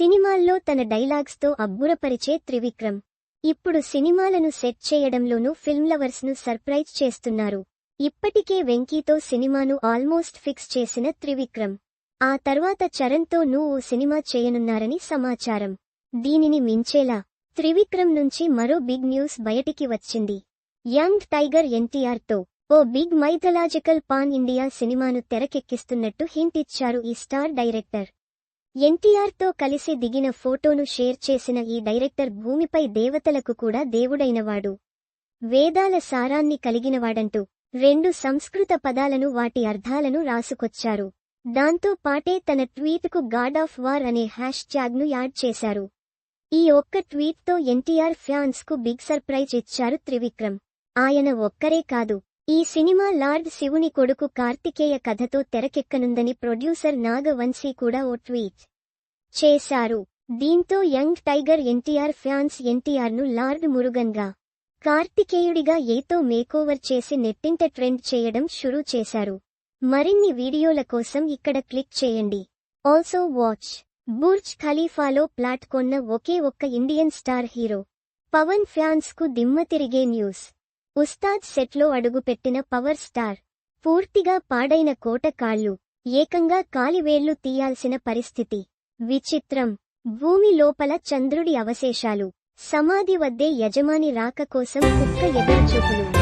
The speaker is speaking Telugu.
సినిమాల్లో తన డైలాగ్స్తో అబ్బురపరిచే త్రివిక్రమ్. ఇప్పుడు సినిమాలను సెట్ చేయడంలోనూ ఫిల్మ్ లవర్స్ను సర్ప్రైజ్ చేస్తున్నారు. ఇప్పటికే వెంకీతో సినిమాను ఆల్మోస్ట్ ఫిక్స్ చేసిన త్రివిక్రమ్. ఆ తర్వాత చరణ్తో ను ఓ సినిమా చేయనున్నారని సమాచారం. దీనిని మించేలా త్రివిక్రమ్ నుంచి మరో బిగ్ న్యూస్ బయటికి వచ్చింది. యంగ్ టైగర్ ఎన్టీఆర్తో ఓ బిగ్ మైథలాజికల్ పాన్ ఇండియా సినిమాను తెరకెక్కిస్తున్నట్టు హింట్ ఇచ్చారు ఈ స్టార్ డైరెక్టర్ ఎన్టీఆర్తో కలిసి దిగిన ఫోటోను షేర్ చేసిన ఈ డైరెక్టర్ భూమిపై దేవతలకు కూడా దేవుడైనవాడు. వేదాల సారాన్ని కలిగినవాడంటూ రెండు సంస్కృత పదాలను వాటి అర్థాలను రాసుకొచ్చారు. దాంతో పాటే తన ట్వీట్కు గాడ్ ఆఫ్ వార్ అనే హ్యాష్ ట్యాగ్ను యాడ్ చేశారు. ఈ ఒక్క ట్వీట్తో ఎన్టీఆర్ ఫ్యాన్స్కు బిగ్ సర్ప్రైజ్ ఇచ్చారు త్రివిక్రమ్. ఆయన ఒక్కరే కాదు ఈ సినిమా లార్డ్ శివుని కొడుకు కార్తికేయ కథతో తెరకెక్కనుందని ప్రొడ్యూసర్ నాగవంశీ కూడా ఓ ట్వీట్ చేశారు. దీంతో యంగ్ టైగర్ ఎన్టీఆర్ ఫ్యాన్స్ ఎన్టీఆర్ను లార్డ్ మురుగన్గా కార్తికేయుడిగా ఏతో మేకోవర్ చేసి నెట్టింట ట్రెండ్ చేయడం షురూ చేశారు. మరిన్ని వీడియోల కోసం ఇక్కడ క్లిక్ చేయండి. Also watch. బుర్జ్ ఖలీఫాలో ప్లాట్ కొన్న ఒకే ఒక్క ఇండియన్ స్టార్ హీరో. పవన్ ఫ్యాన్స్కు దిమ్మ తిరిగే న్యూస్. ఉస్తాద్ సెట్లో అడుగుపెట్టిన పవర్ స్టార్. పూర్తిగా పాడైన కోట కాళ్ళు ఏకంగా కాలివేళ్ళు తీయాల్సిన పరిస్థితి. విచిత్రం. భూమి లోపల చంద్రుడి అవశేషాలు. సమాధి వద్దే యజమాని రాక కోసం కుక్క ఎదురుచూపులు.